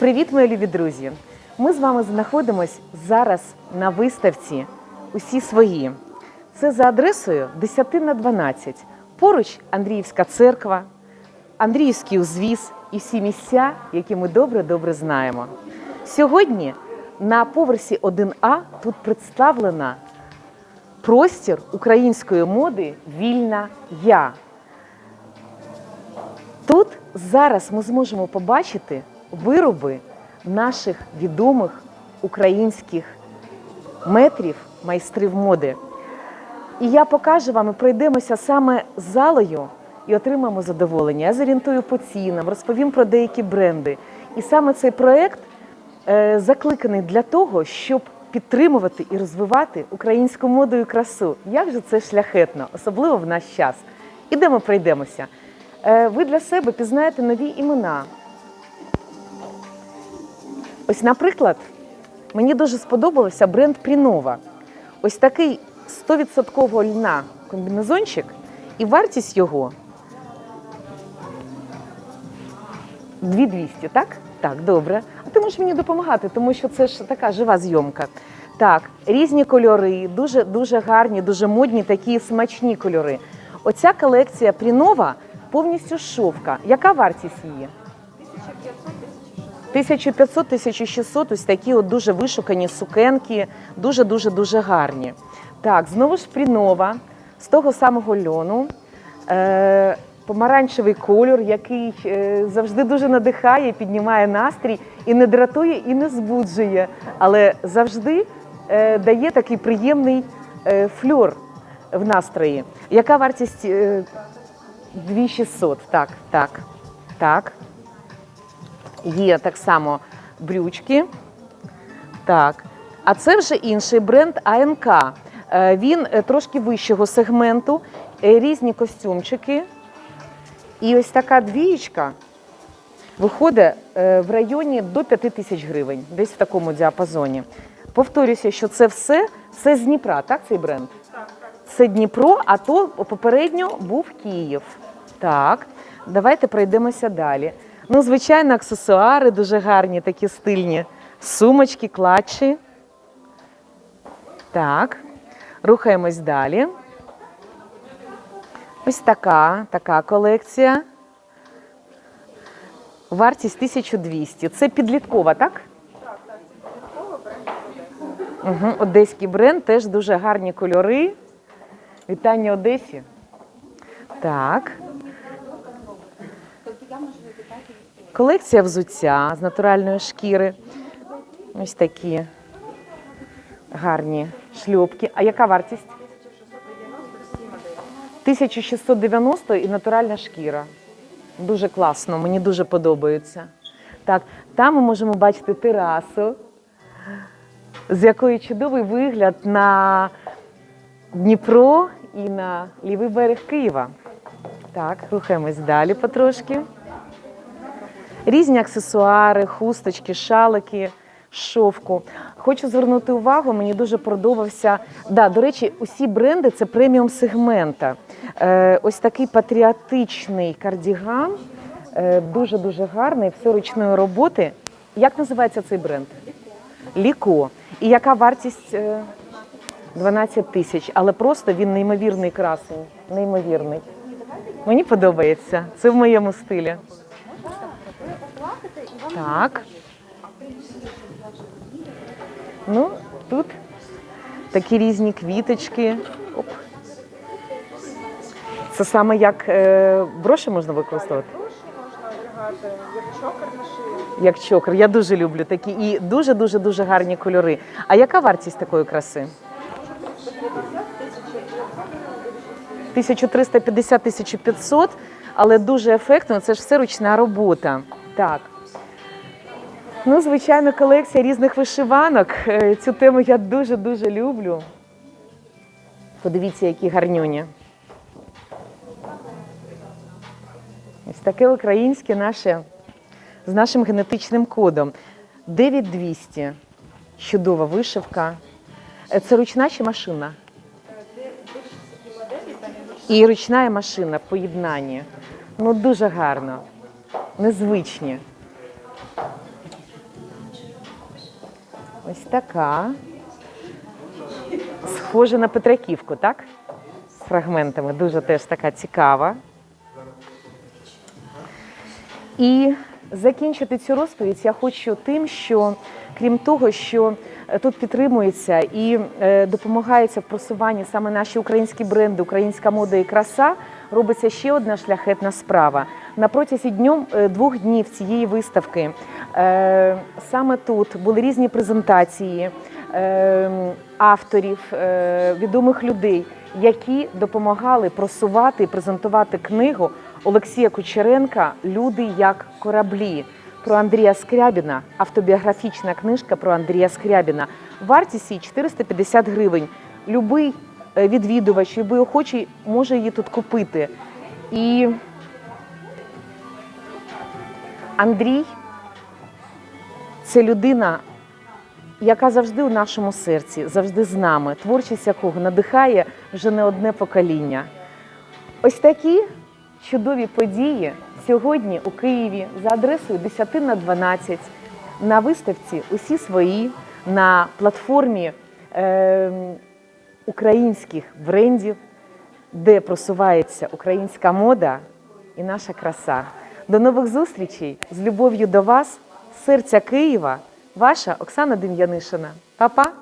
Привіт, мої любі друзі! Ми з вами знаходимось зараз на виставці Усі свої. Це за адресою 10 на 12. Поруч Андріївська церква, Андріївський узвіз і всі місця, які ми добре-добре знаємо. Сьогодні на поверсі 1А тут представлена простір української моди Вільна Я. Тут зараз ми зможемо побачити вироби наших відомих українських метрів, майстрів моди. І я покажу вам і пройдемося саме залою і отримаємо задоволення. Я зорієнтую по цінам, розповім про деякі бренди. І саме цей проект е, закликаний для того, щоб підтримувати і розвивати українську моду і красу. Як же це шляхетно, особливо в наш час. Ідемо, пройдемося. Е, ви для себе пізнаєте нові імена. Ось, наприклад, мені дуже сподобався бренд Прінова. Ось такий 100% льна комбінезончик, і вартість його 2200, так? Так, добре. А ти можеш мені допомагати, тому що це ж така жива зйомка. Так, різні кольори, дуже дуже гарні, дуже модні, такі смачні кольори. Оця колекція Прінова повністю шовка. Яка вартість її? 1500-1600, ось такі от дуже вишукані сукенки, дуже-дуже дуже гарні. Так, знову ж Прінова, з того самого льону. Е, помаранчевий кольор, який е, завжди дуже надихає, піднімає настрій і не дратує, і не збуджує, але завжди е, дає такий приємний е, фльор в настрої. Яка вартість? Е, 2600, так, так, так. Є так само брючки. Так. А це вже інший бренд АНК. Е, Він е, трошки вищого сегменту, е, різні костюмчики. І ось така двієчка виходить в районі до 5 тисяч гривень, десь в такому діапазоні. Повторюся, що це все, все з Дніпра, так, цей бренд? Це Дніпро, а то попередньо був Київ. Так, давайте пройдемося далі. Ну, звичайно, аксесуари дуже гарні, такі стильні. Сумочки, клатчі. Так, рухаємось далі. Ось така, така колекція. Вартість 1200. Це підліткова, так? Угу. Одеський бренд, теж дуже гарні кольори. Вітання Одесі. Так. Колекція взуття з натуральної шкіри. Ось такі гарні шльопки. А яка вартість? 1690 і натуральна шкіра. Дуже класно, мені дуже подобається. Так, там ми можемо бачити терасу, з якої чудовий вигляд на Дніпро і на лівий берег Києва. Так, рухаємось далі потрошки. Різні аксесуари, хусточки, шалики, шовку. Хочу звернути увагу, мені дуже подобався. Да, до речі, усі бренди це преміум сегмента. Е, ось такий патріотичний кардіган, е, дуже-дуже гарний, все ручної роботи. Як називається цей бренд? Ліко. І яка вартість? Е, 12 тисяч, але просто він неймовірний красень. Неймовірний. Мені подобається. Це в моєму стилі. Так. Ну, тут такі різні квіточки. Оп. Це саме як е, броші можна використовувати? Як чокер. Я дуже люблю такі і дуже дуже дуже гарні кольори. А яка вартість такої краси? 1350-1500, але дуже ефектно. Це ж все ручна робота. Так. Ну, звичайно, колекція різних вишиванок. Е, Цю тему я дуже-дуже люблю. Подивіться, які гарнюні. Ось таке українське наше з нашим генетичним кодом. 9200. Чудова вишивка. Е, Це ручна чи машина? І ручна машина в поєднанні. Ну, дуже гарно. Незвичні. Ось така. Схожа на Петраківку, так? З фрагментами. Дуже теж така цікава. І закінчити цю розповідь я хочу тим, що крім того, що е, тут підтримується і е, допомагається в просуванні саме наші українські бренди, українська мода і краса, робиться ще одна шляхетна справа. На протязі днем, е, двох днів цієї виставки е, саме тут були різні презентації е, авторів, відомих людей, які допомагали просувати і презентувати книгу Олексія Кучеренка Люди як кораблі про Андрія Скрябіна, автобіографічна книжка про Андрія Скрябіна. Вартість її 450 гривень. Любий відвідувач, любий охочий може її тут купити. І Андрій це людина, яка завжди у нашому серці, завжди з нами, творчість якого надихає вже не одне покоління. Ось такі чудові події сьогодні у Києві за адресою 10 на 12 на виставці Усі свої на платформі е, українських брендів, де просувається українська мода і наша краса. До нових зустрічей з любов'ю до вас, серця Києва, ваша Оксана Дем'янишина. Па-па!